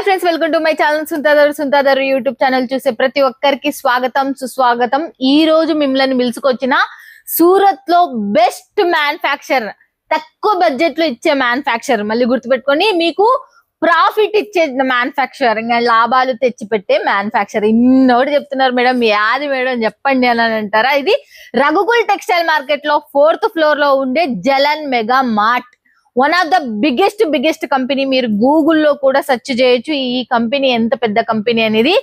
Hi friends welcome to my channel సుంతాదారు సుంతాదారు YouTube channel చూసే ప్రతి ఒక్కరికి స్వాగతం సుస్వాగతం. ఈ రోజు మిమ్మల్ని పిలుచుకొచ్చిన సూరత్లో బెస్ట్ మ్యానుఫ్యాక్చర్ తక్కువ బడ్జెట్లో ఇచ్చే మ్యానుఫ్యాక్చర్ మళ్ళీ గుర్తుపెట్టుకొని మీకు ప్రాఫిట్ ఇచ్చే మ్యానుఫ్యాక్చర్ ఇంకా లాభాలు తెచ్చిపెట్టే మ్యానుఫ్యాక్చర్ ఇన్నోటి చెప్తున్నారు మేడం యాది మేడం చెప్పండి అని అంటారా? ఇది రఘుకుల్ టెక్స్టైల్ మార్కెట్లో ఫోర్త్ ఫ్లోర్లో ఉండే Jalan mega mart. One of the biggest biggest company మీరు గూగుల్లో కూడా సెర్చ్ చేయొచ్చు. ఈ కంపెనీ ఎంత పెద్ద కంపెనీ అనేది.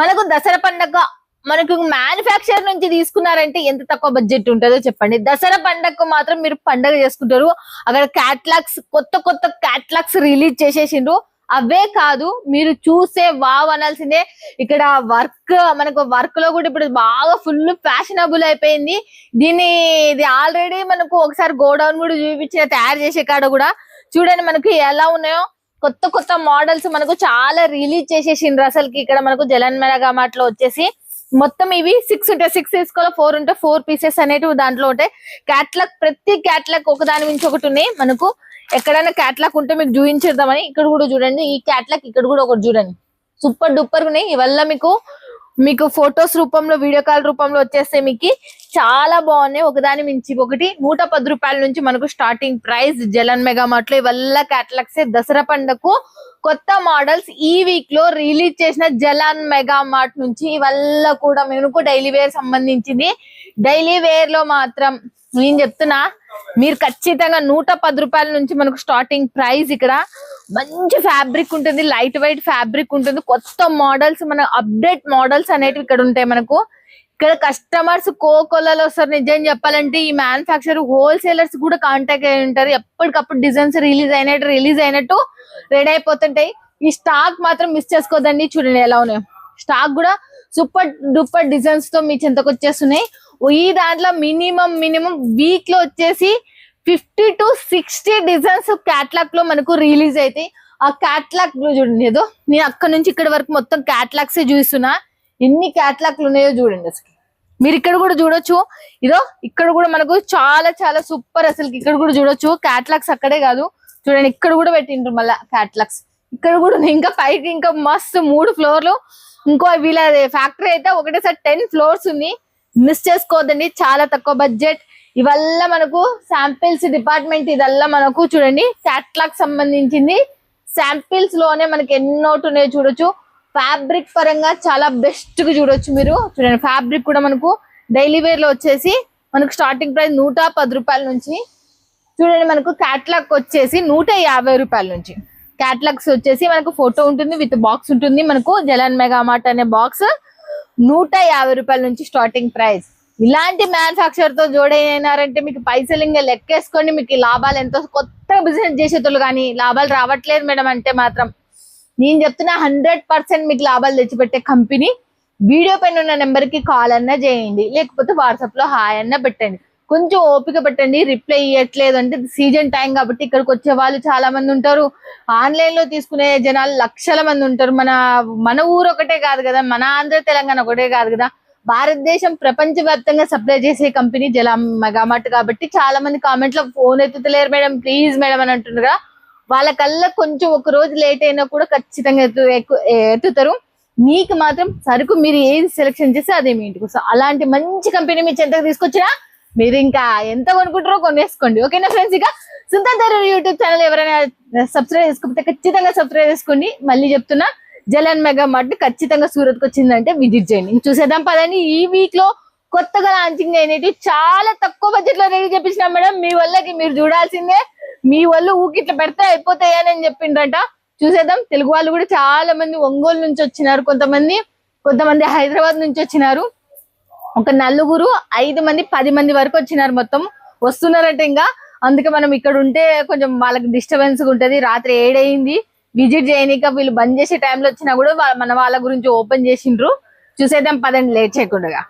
మనకు దసరా పండగ మనకు మ్యానుఫ్యాక్చర్ నుంచి తీసుకున్నారంటే ఎంత తక్కువ బడ్జెట్ ఉంటుందో చెప్పండి. దసరా పండగకు మాత్రం మీరు పండగ చేసుకుంటారు. అక్కడ క్యాట్లాగ్స్ కొత్త కొత్త క్యాట్లాగ్స్ రిలీజ్ చేసేసిండ్రు. అవే కాదు మీరు చూసే వావ్ అనాల్సిందే. ఇక్కడ వర్క్ మనకు వర్క్లో కూడా ఇప్పుడు బాగా ఫుల్ ఫ్యాషనబుల్ అయిపోయింది. దీన్ని ఇది ఆల్రెడీ మనకు ఒకసారి గోడౌన్ కూడా చూపించిన తయారు చేసే కాడ కూడా చూడండి మనకి ఎలా ఉన్నాయో. కొత్త కొత్త మోడల్స్ మనకు చాలా రిలీజ్ చేసేసిండ్రు అసలుకి ఇక్కడ మనకు జలన్ మెరగా వచ్చేసి. మొత్తం ఇవి సిక్స్ ఉంటాయి సిక్స్ తీసుకోవాలి ఫోర్ ఉంటే ఫోర్ పీసెస్ అనేటివి దాంట్లో ఉంటాయి. క్యాట్లాగ్ ప్రతి క్యాట్లాగ్ ఒకదాని నుంచి ఒకటి ఉన్నాయి. మనకు ఎక్కడైనా క్యాట్లాక్ ఉంటే మీకు చూపించేద్దామని ఇక్కడ కూడా చూడండి. ఈ క్యాట్లాక్ ఇక్కడ కూడా ఒకటి చూడండి. సూపర్ డూపర్ ఉన్నాయి. ఇవల్ల మీకు మీకు ఫొటోస్ రూపంలో వీడియో కాల్ రూపంలో వచ్చేస్తే మీకు చాలా బాగున్నాయి. ఒకదాని మించి ఒకటి. నూట పది రూపాయల నుంచి మనకు స్టార్టింగ్ ప్రైస్ జలన్ మెగా మార్ట్లో ఇవల్ల క్యాటలాగ్స్ దసరా పండుగకు కొత్త మోడల్స్ ఈ వీక్లో రిలీజ్ చేసిన జలాన్ మెగా మార్ట్ నుంచి ఇవల్ల కూడా మనకు డైలీ వేర్ సంబంధించింది. డైలీ వేర్లో మాత్రం నేను చెప్తున్నా మీరు ఖచ్చితంగా నూట పది రూపాయల నుంచి మనకు స్టార్టింగ్ ప్రైస్ ఇక్కడ మంచి ఫ్యాబ్రిక్ ఉంటుంది లైట్ వెయిట్ ఫ్యాబ్రిక్ ఉంటుంది. కొత్త మోడల్స్ మన అప్డేట్ మోడల్స్ అనేటివి ఇక్కడ ఉంటాయి మనకు. ఇక్కడ కస్టమర్స్ కోకొలలో వస్తారు నిజం చెప్పాలంటే ఈ మ్యానుఫ్యాక్చర్ హోల్సేలర్స్ కూడా కాంటాక్ట్ అయి ఉంటారు. ఎప్పటికప్పుడు డిజైన్స్ రిలీజ్ అయినట్టు రిలీజ్ అయినట్టు రెడీ అయిపోతుంటాయి. ఈ స్టాక్ మాత్రం మిస్ చేసుకోదండి. చూడండి ఎలా ఉన్నాయి. స్టాక్ కూడా సూపర్ డూపర్ డిజైన్స్తో మీ చెంతకు వచ్చేస్తున్నాయి. ఈ దాంట్లో మినిమం మినిమం వీక్లో వచ్చేసి ఫిఫ్టీ టు సిక్స్టీ డిజైన్స్ క్యాట్లాగ్లో మనకు రిలీజ్ అవుతాయి ఆ క్యాట్లాగ్ చూడండి ఏదో నేను అక్కడ నుంచి ఇక్కడ వరకు మొత్తం క్యాట్లాగ్స్ చూస్తున్నా. ఎన్ని క్యాట్లాగ్లు ఉన్నాయో చూడండి అసలు. మీరు ఇక్కడ కూడా చూడొచ్చు. ఇదో ఇక్కడ కూడా మనకు చాలా చాలా సూపర్ అసలు ఇక్కడ కూడా చూడొచ్చు. క్యాట్లాగ్స్ అక్కడే కాదు. చూడండి ఇక్కడ కూడా పెట్టిండ్రు మళ్ళా క్యాట్లాగ్స్ ఇక్కడ కూడా ఉన్నాయి. ఇంకా పైకి ఇంకా మస్తు మూడు ఫ్లోర్లు ఇంకో వీళ్ళ ఫ్యాక్టరీ అయితే ఒకటేసారి టెన్ ఫ్లోర్స్ ఉంది. మిస్ చేసుకోవద్దండి. చాలా తక్కువ బడ్జెట్ ఇవల్ల మనకు శాంపిల్స్ డిపార్ట్మెంట్ ఇదల్లా మనకు చూడండి. క్యాట్లాగ్ సంబంధించింది శాంపిల్స్లోనే మనకి ఎన్నోటి ఉన్నాయో చూడొచ్చు. ఫ్యాబ్రిక్ పరంగా చాలా బెస్ట్గా చూడొచ్చు మీరు. చూడండి ఫ్యాబ్రిక్ కూడా మనకు డైలీ వేర్లో వచ్చేసి మనకు స్టార్టింగ్ ప్రైస్ నూట పది రూపాయల నుంచి. చూడండి మనకు క్యాట్లాగ్ వచ్చేసి నూట యాభై రూపాయల నుంచి. క్యాటలాగ్స్ వచ్చేసి మనకు ఫోటో ఉంటుంది విత్ బాక్స్ ఉంటుంది. మనకు జలన్ మెగామార్ట్ అనే బాక్స్ నూట యాభై రూపాయల నుంచి స్టార్టింగ్ ప్రైస్ ఇలాంటి మ్యానుఫాక్చర్తో జోడైనారంటే మీకు పైసలు ఇంకా లెక్కేసుకొని మీకు లాభాలు ఎంతో కొత్త బిజినెస్ చేసేటోళ్ళు కానీ లాభాలు రావట్లేదు మేడం అంటే మాత్రం. నేను చెప్తున్నా హండ్రెడ్ పర్సెంట్ మీకు లాభాలు తెచ్చిపెట్టే కంపెనీ వీడియో పైన ఉన్న నెంబర్కి కాల్ అన్నా చేయండి. లేకపోతే వాట్సాప్లో హాయ్ అన్నా పెట్టండి. కొంచెం ఓపిక పెట్టండి రిప్లై ఇవ్వట్లేదు అంటే సీజన్ టైం కాబట్టి ఇక్కడికి వచ్చే వాళ్ళు చాలా మంది ఉంటారు. ఆన్లైన్లో తీసుకునే జనాలు లక్షల మంది ఉంటారు. మన మన ఊరు ఒకటే కాదు కదా మన ఆంధ్ర తెలంగాణ ఒకటే కాదు కదా. భారతదేశం ప్రపంచవ్యాప్తంగా సప్లై చేసే కంపెనీ జల మెగామార్ట్ కాబట్టి చాలా మంది కామెంట్లో ఫోన్ ఎత్తుతలేరు మేడం ప్లీజ్ మేడం అని అంటున్నారు కదా. వాళ్ళకల్లా కొంచెం ఒక రోజు లేట్ అయినా కూడా ఖచ్చితంగా ఎత్తు ఎక్కు- ఎత్తుతారు. మీకు మాత్రం సరుకు మీరు ఏది సెలెక్షన్ చేస్తే అదే మీ ఇంటికి వస్తుంది. అలాంటి మంచి కంపెనీ మీ చెంతకు తీసుకొచ్చినా మీరు ఇంకా ఎంత కొనుక్కుంటారో కొనేసుకోండి. ఓకేనా ఫ్రెండ్స్ ఇక సుందర్ యూట్యూబ్ ఛానల్ ఎవరైనా సబ్స్క్రైబ్ చేసుకోకపోతే ఖచ్చితంగా సబ్స్క్రైబ్ చేసుకోండి. మళ్ళీ చెప్తున్నా జలన్ మెగా మార్ట్ ఖచ్చితంగా సూరత్ వచ్చిందంటే విజిట్ చేయండి. చూసేద్దాం పదండి. ఈ వీక్లో కొత్తగా లాంచింగ్ అయినవి చాలా తక్కువ బడ్జెట్లో రెడీ చేపించినాం మేడం మీ వల్లకి మీరు చూడాల్సిందే. మీ వాళ్ళు ఊకిట్లా పెడితే అయిపోతాయని చెప్పిండ్రంట. చూసేద్దాం. తెలుగు వాళ్ళు కూడా చాలా మంది ఒంగోలు నుంచి వచ్చినారు. కొంతమంది కొంతమంది హైదరాబాద్ నుంచి వచ్చినారు. ఒక నలుగురు ఐదు మంది పది మంది వరకు వచ్చినారు మొత్తం. వస్తున్నారంటే ఇంకా అందుకే మనం ఇక్కడ ఉంటే కొంచెం వాళ్ళకి డిస్టర్బెన్స్ ఉంటది. రాత్రి ఏడైంది. విజిట్ చేయనిక వీళ్ళు బంద్ చేసే టైంలో వచ్చినా కూడా మన వాళ్ళ గురించి ఓపెన్ చేసిండ్రు. చూసేద్దాం పదండి లేట్ చేయకుండా.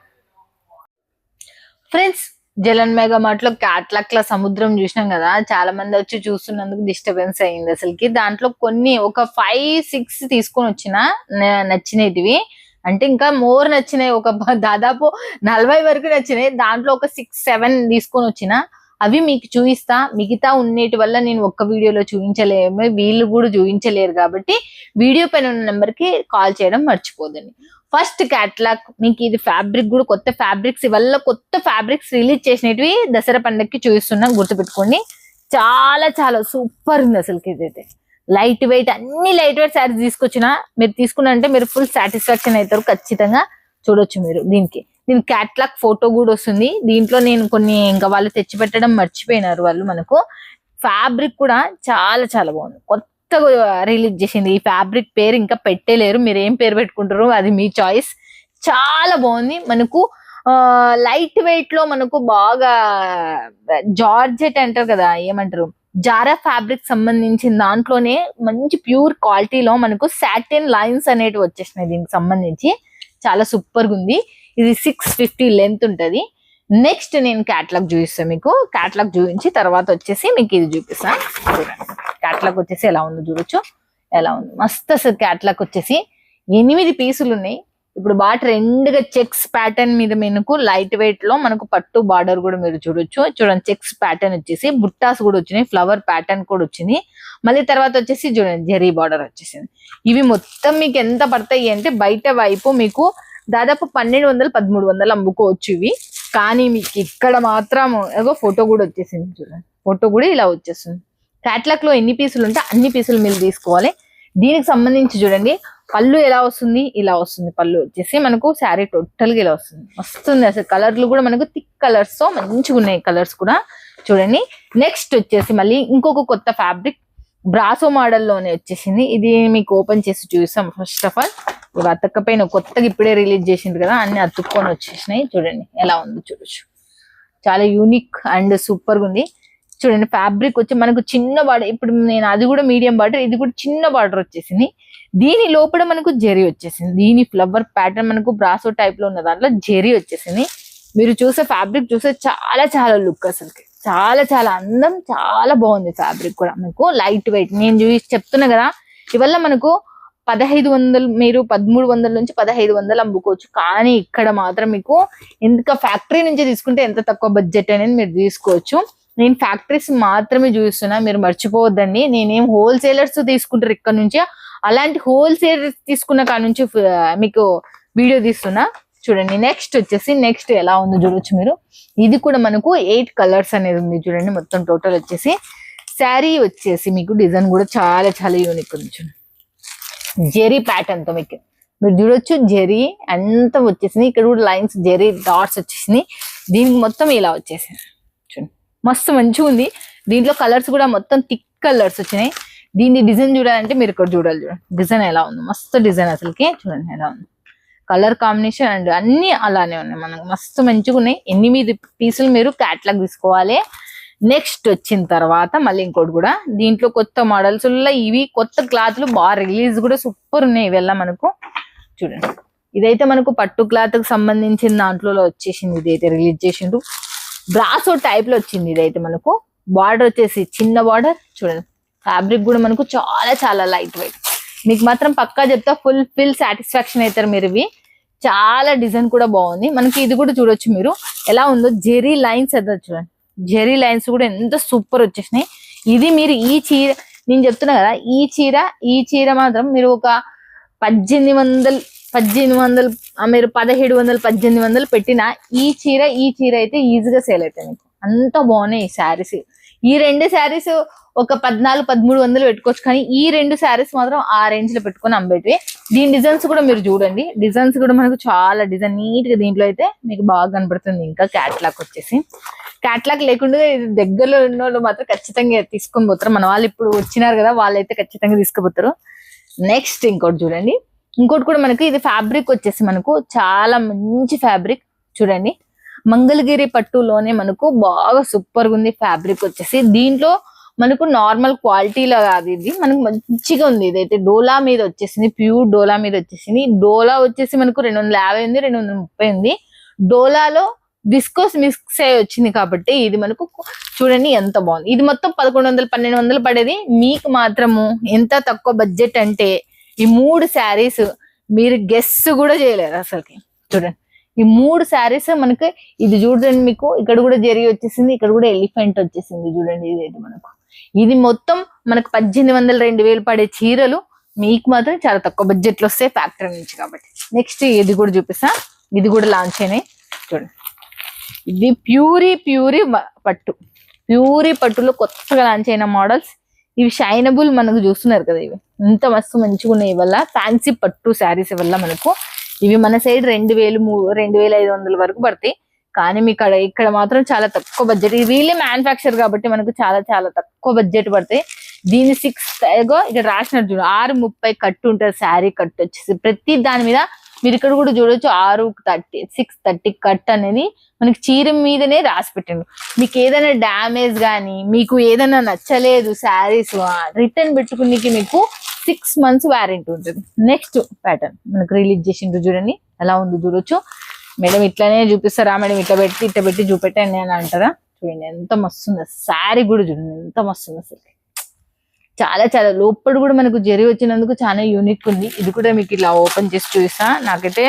ఫ్రెండ్స్ జలన్ మెగా మార్ట్లో క్యాట్లాక్ల సముద్రం చూసినాం కదా. చాలా మంది వచ్చి చూస్తున్నందుకు డిస్టర్బెన్స్ అయింది అసలుకి. దాంట్లో కొన్ని ఒక ఫైవ్ సిక్స్ తీసుకొని వచ్చిన నచ్చినవి. అంటే ఇంకా మోర్ నచ్చినాయి. ఒక దాదాపు నలభై వరకు నచ్చినాయి. దాంట్లో ఒక సిక్స్ సెవెన్ తీసుకొని వచ్చిన అవి మీకు చూపిస్తా. మిగతా ఉన్నటి వల్ల నేను ఒక్క వీడియోలో చూపించలేము. వీళ్ళు కూడా చూపించలేరు కాబట్టి వీడియో పైన ఉన్న నెంబర్కి కాల్ చేయడం మర్చిపోదండి. ఫస్ట్ క్యాట్లాగ్ మీకు ఇది ఫ్యాబ్రిక్ కూడా కొత్త ఫ్యాబ్రిక్స్ ఇవల్ల కొత్త ఫ్యాబ్రిక్స్ రిలీజ్ చేసినవి దసరా పండుగకి చూపిస్తున్నాం గుర్తుపెట్టుకోండి. చాలా చాలా సూపర్ ఉంది అసలుకి ఇదైతే. లైట్ వెయిట్ అన్ని లైట్ వెయిట్ శారీస్ తీసుకొచ్చిన మీరు తీసుకున్నంటే మీరు ఫుల్ సాటిస్ఫాక్షన్ అవుతారు ఖచ్చితంగా చూడొచ్చు మీరు దీనికి. దీని క్యాట్లాగ్ ఫోటో కూడా వస్తుంది. దీంట్లో నేను కొన్ని ఇంకా వాళ్ళు తెచ్చి పెట్టడం మర్చిపోయినారు వాళ్ళు మనకు. ఫ్యాబ్రిక్ కూడా చాలా చాలా బాగుంది. కొత్తగా రిలీజ్ చేసింది. ఈ ఫ్యాబ్రిక్ పేరు ఇంకా పెట్టలేరు. మీరు ఏం పేరు పెట్టుకుంటారో అది మీ చాయిస్ చాలా బాగుంది. మనకు లైట్ వెయిట్లో మనకు బాగా జార్జెట్ అంటారు కదా ఏమంటారు? జారా ఫ్యాబ్రిక్ సంబంధించిన దాంట్లోనే మంచి ప్యూర్ క్వాలిటీలో మనకు సాటిన్ లైన్స్ అనేటివి వచ్చేసినాయి దీనికి సంబంధించి. చాలా సూపర్గా ఉంది. ఇది సిక్స్ ఫిఫ్టీ లెంత్ ఉంటుంది. నెక్స్ట్ నేను క్యాట్లాగ్ చూపిస్తాను మీకు. క్యాట్లాగ్ చూపించి తర్వాత వచ్చేసి మీకు ఇది చూపిస్తాను క్యాట్లాగ్ వచ్చేసి ఎలా ఉందో చూడొచ్చు. ఎలా ఉంది? మస్తు అసలు క్యాట్లాగ్ వచ్చేసి ఎనిమిది పీసులు ఉన్నాయి. ఇప్పుడు బాగా ట్రెండ్గా చెక్స్ ప్యాటర్న్ మీద మనకు లైట్ వెయిట్లో మనకు పట్టు బార్డర్ కూడా మీరు చూడొచ్చు. చూడండి చెక్స్ ప్యాటర్న్ వచ్చేసి బుట్టాస్ కూడా వచ్చినాయి ఫ్లవర్ ప్యాటర్న్ కూడా వచ్చింది. మళ్ళీ తర్వాత వచ్చేసి చూడండి జెరీ బార్డర్ వచ్చేసింది. ఇవి మొత్తం మీకు ఎంత పడతాయి అంటే బయట వైపు మీకు దాదాపు పన్నెండు వందలు పదమూడు వందలు అమ్ముకోవచ్చు ఇవి. కానీ మీకు ఇక్కడ మాత్రం ఏదో ఫోటో కూడా వచ్చేసింది చూడండి. ఫోటో కూడా ఇలా వచ్చేస్తుంది. క్యాట్లాగ్లో ఎన్ని పీసులు ఉంటే అన్ని పీసులు మీరు తీసుకోవాలి. దీనికి సంబంధించి చూడండి పళ్ళు ఎలా వస్తుంది? ఇలా వస్తుంది పళ్ళు. వచ్చేసి మనకు శారీ టోటల్గా ఇలా వస్తుంది. వస్తుంది అసలు కలర్లు కూడా మనకు థిక్ కలర్స్తో మంచిగా ఉన్నాయి కలర్స్ కూడా. చూడండి. నెక్స్ట్ వచ్చేసి మళ్ళీ ఇంకొక కొత్త ఫ్యాబ్రిక్ బ్రాసో మోడల్లోనే వచ్చేసింది. ఇది మీకు ఓపెన్ చేసి చూస్తాం ఫస్ట్ ఆఫ్ ఆల్. ఇవి అతకపోయిన కొత్తగా ఇప్పుడే రిలీజ్ చేసింది కదా అన్ని అతుక్కొని వచ్చేసినాయి. చూడండి ఎలా ఉందో చూడొచ్చు. చాలా యూనిక్ అండ్ సూపర్గా ఉంది. చూడండి ఫ్యాబ్రిక్ వచ్చి మనకు చిన్న బార్డర్ ఇప్పుడు నేను అది కూడా మీడియం బార్డర్ ఇది కూడా చిన్న బార్డర్ వచ్చేసింది. దీని లోపల మనకు జెరీ వచ్చేసింది. దీని ఫ్లవర్ ప్యాటర్న్ మనకు బ్రాసో టైప్లో ఉన్న దాంట్లో జెరీ వచ్చేసింది. మీరు చూసే ఫ్యాబ్రిక్ చూసే చాలా చాలా లుక్ అసలు చాలా చాలా అందం చాలా బాగుంది ఫ్యాబ్రిక్ కూడా మీకు లైట్ వెయిట్ నేను చూసి చెప్తున్నా కదా ఇవల్ల మనకు పదహైదు వందలు మీరు పదమూడు వందల నుంచి పదహైదు వందలు అమ్ముకోవచ్చు. కానీ ఇక్కడ మాత్రం మీకు ఇంకా ఫ్యాక్టరీ నుంచి తీసుకుంటే ఎంత తక్కువ బడ్జెట్ అనేది మీరు తీసుకోవచ్చు. నేను ఫ్యాక్టరీస్ మాత్రమే చూస్తున్నా మీరు మర్చిపోవద్దండి. నేనేం హోల్సేలర్స్ తీసుకుంటారు ఇక్కడ నుంచి. అలాంటి హోల్సేలర్స్ తీసుకున్న కాడ నుంచి మీకు వీడియో తీస్తున్నా. చూడండి నెక్స్ట్ వచ్చేసి నెక్స్ట్ ఎలా ఉందో చూడొచ్చు మీరు. ఇది కూడా మనకు ఎయిట్ కలర్స్ అనేది ఉంది చూడండి మొత్తం టోటల్ వచ్చేసి. శారీ వచ్చేసి మీకు డిజైన్ కూడా చాలా చాలా యూనిక్ ఉంది చూడండి. జెరీ ప్యాటర్న్తో మీకు. మీరు చూడొచ్చు జెరీ అంతా వచ్చేసింది. ఇక్కడ కూడా లైన్స్ జెరీ డాట్స్ వచ్చేసింది. దీనికి మొత్తం ఇలా వచ్చేసింది. మస్తు మంచిగా ఉంది. దీంట్లో కలర్స్ కూడా మొత్తం థిక్ కలర్స్ వచ్చినాయి. దీన్ని డిజైన్ చూడాలంటే మీరు ఇక్కడ చూడాలి చూడండి డిజైన్ ఎలా ఉంది? మస్తు డిజైన్ అసలుకి. చూడండి ఎలా ఉంది. కలర్ కాంబినేషన్ అండ్ అన్ని అలానే ఉన్నాయి మనకు. మస్తు మంచిగా ఉన్నాయి. ఎనిమిది పీసులు మీరు క్యాట్లాగ్ తీసుకోవాలి. నెక్స్ట్ వచ్చిన తర్వాత మళ్ళీ ఇంకోటి కూడా. దీంట్లో కొత్త మోడల్స్ ఇవి కొత్త క్లాత్లు బాగా రిలీజ్ కూడా సూపర్ ఉన్నాయి. ఇవెల్లా మనకు. చూడండి. ఇదైతే మనకు పట్టు క్లాత్కి సంబంధించిన దాంట్లో వచ్చేసింది. ఇదైతే రిలీజ్ చేసిండ్రు. బ్రాసో టైప్లో వచ్చింది ఇదైతే మనకు. బార్డర్ వచ్చేసి చిన్న బార్డర్ చూడండి. ఫ్యాబ్రిక్ కూడా మనకు చాలా చాలా లైట్ వెయిట్ మీకు మాత్రం పక్కా చెప్తా ఫుల్ ఫిల్ సాటిస్ఫాక్షన్ అవుతారు మీరు ఇవి. చాలా డిజైన్ కూడా బాగుంది. మనకి ఇది కూడా చూడొచ్చు మీరు. ఎలా ఉందో జెరీ లైన్స్ అయితే చూడండి. జెరీ లైన్స్ కూడా ఎంత సూపర్ వచ్చేసినాయి. ఇది మీరు ఈ చీర నేను చెప్తున్నా కదా ఈ చీర ఈ చీర మాత్రం మీరు ఒక పద్దెనిమిది వందలు పద్దెనిమిది వందలు మీరు పదిహేడు వందలు పద్దెనిమిది వందలు పెట్టిన ఈ చీర ఈ చీర అయితే ఈజీగా సేల్ అవుతాయి మీకు. అంత బాగున్నాయి ఈ శారీస్. ఈ రెండు శారీస్ ఒక పద్నాలుగు పదమూడు వందలు పెట్టుకోవచ్చు. కానీ ఈ రెండు శారీస్ మాత్రం ఆ రేంజ్లో పెట్టుకొని అమ్మేటివి. దీని డిజైన్స్ కూడా మీరు చూడండి. డిజైన్స్ కూడా మనకు చాలా డిజైన్ నీట్గా దీంట్లో అయితే మీకు బాగా కనపడుతుంది. ఇంకా క్యాట్లాక్ వచ్చేసి. క్యాట్లాక్ లేకుండా ఇది దగ్గరలో ఉన్న వాళ్ళు మాత్రం ఖచ్చితంగా తీసుకొని పోతారు. మన వాళ్ళు ఇప్పుడు వచ్చినారు కదా వాళ్ళైతే ఖచ్చితంగా తీసుకుపోతారు. నెక్స్ట్ ఇంకోటి చూడండి. ఇంకోటి కూడా మనకి ఇది ఫ్యాబ్రిక్ వచ్చేసి మనకు చాలా మంచి ఫ్యాబ్రిక్ చూడండి. మంగళగిరి పట్టులోనే మనకు బాగా సూపర్గా ఉంది ఫ్యాబ్రిక్ వచ్చేసి. దీంట్లో మనకు నార్మల్ క్వాలిటీలో కాదు ఇది. మనకు మంచిగా ఉంది ఇదైతే. డోలా మీద వచ్చేసింది. ప్యూర్ డోలా మీద వచ్చేసింది. డోలా వచ్చేసి మనకు రెండు వందల యాభై ఉంది రెండు వందల ముప్పై ఉంది. డోలాలో విస్కోస్ మిక్స్ అయి వచ్చింది కాబట్టి ఇది మనకు చూడండి ఎంత బాగుంది. ఇది మొత్తం పదకొండు వందలు పన్నెండు వందలు పడేది. మీకు మాత్రము ఎంత తక్కువ బడ్జెట్ అంటే ఈ మూడు శారీస్ మీరు గెస్ కూడా చేయలేరు అసలుకి. చూడండి. ఈ మూడు శారీస్ మనకి ఇది చూడండి మీకు ఇక్కడ కూడా జరిగి వచ్చేసింది ఇక్కడ కూడా ఎలిఫెంట్ వచ్చేసింది చూడండి ఇదైతే మనకు. ఇది మొత్తం మనకు పద్దెనిమిది వందల రెండు వేలు పడే చీరలు మీకు మాత్రం చాలా తక్కువ బడ్జెట్లో వస్తాయి ఫ్యాక్టరీ నుంచి కాబట్టి. నెక్స్ట్ ఇది కూడా చూపిస్తా. ఇది కూడా లాంచ్ అయినాయి. చూడండి. ఇది ప్యూరీ ప్యూరీ పట్టు. ప్యూరీ పట్టులో కొత్తగా లాంచ్ అయిన మోడల్స్ ఇవి షైనబుల్ మనకు చూస్తున్నారు కదా ఇవి. ఇంత మస్తు మంచిగా ఉన్నాయి ఇవల్ల. ఫ్యాన్సీ పట్టు శారీస్ వల్ల మనకు. ఇవి మన సైడ్ రెండు వేలు మూడు రెండు వేల ఐదు వందల వరకు పడతాయి. కానీ మీ ఇక్కడ ఇక్కడ మాత్రం చాలా తక్కువ బడ్జెట్ ఇది వీళ్ళే మ్యానుఫ్యాక్చర్ కాబట్టి మనకు చాలా చాలా తక్కువ బడ్జెట్ పడతాయి. దీని సిక్స్ ఇక్కడ రాసినట్టు చూడు. ఆరు ముప్పై కట్టు ఉంటుంది శారీ కట్టు వచ్చేసి. ప్రతి దాని మీద మీరు ఇక్కడ కూడా చూడొచ్చు. ఆరు థర్టీ సిక్స్ థర్టీ కట్ అనేది మనకి చీర మీదనే రాసి పెట్టండు. మీకు ఏదైనా డ్యామేజ్ కానీ మీకు ఏదైనా నచ్చలేదు శారీస్ రిటర్న్ పెట్టుకునేకి మీకు సిక్స్ మంత్స్ వారంటీ ఉంటుంది. నెక్స్ట్ ప్యాటర్న్ మనకు రిలీజ్ చేసిండ్రు చూడండి. ఎలా ఉందో చూడొచ్చు. మేడం ఇట్లానే చూపిస్తారా? మేడం ఇట్లా పెట్టి ఇట్లా పెట్టి చూపెట్టండి అని అంటారా? చూడండి ఎంత మస్తుంది శారీ కూడా చూడండి ఎంత మస్తుంది అసలు. చాలా చాలా. లోపల కూడా మనకు జరి వచ్చినందుకు చాలా యూనిక్ ఉంది. ఇది కూడా మీకు ఇలా ఓపెన్ చేసి చూపిస్తా. నాకైతే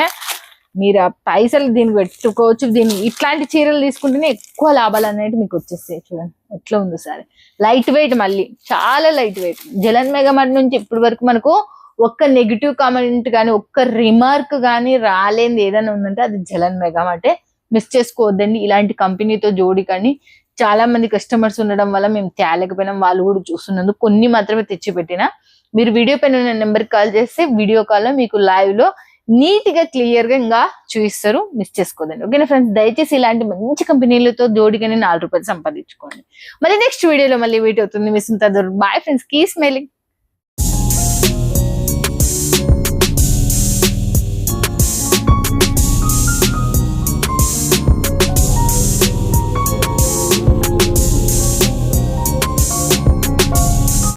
మీరు ఆ పైసలు దీన్ని పెట్టుకోవచ్చు. దీన్ని ఇట్లాంటి చీరలు తీసుకుంటేనే ఎక్కువ లాభాలు అనేవి మీకు వచ్చేస్తాయి. చూడండి ఎట్లా ఉంది సార్. లైట్ వెయిట్ మళ్ళీ చాలా లైట్ వెయిట్ జలన్ మెగామట్ నుంచి ఇప్పటి వరకు మనకు ఒక్క నెగిటివ్ కామెంట్ కానీ ఒక్క రిమార్క్ కానీ రాలేంది ఏదైనా ఉందంటే అది జలన్ మెగామాటే మిస్ చేసుకోవద్దండి ఇలాంటి కంపెనీతో జోడి కానీ చాలా మంది కస్టమర్స్ ఉండడం వల్ల మేము తేలేకపోయినాం వాళ్ళు కూడా చూస్తున్నందుకు కొన్ని మాత్రమే తెచ్చిపెట్టిన. మీరు వీడియో పైన నెంబర్కి కాల్ చేస్తే వీడియో కాల్లో మీకు లైవ్లో నీట్గా క్లియర్గా ఇంకా చూపిస్తారు మిస్ చేసుకోదండి. ఓకేనా ఫ్రెండ్స్? దయచేసి ఇలాంటి మంచి కంపెనీలతో జోడిగానే నాలుగు రూపాయలు సంపాదించుకోండి. మళ్ళీ నెక్స్ట్ వీడియోలో మళ్ళీ వీటి అవుతుంది. మిస్ ఉంటుంది బాయ్ ఫ్రెండ్స్. Key smiling.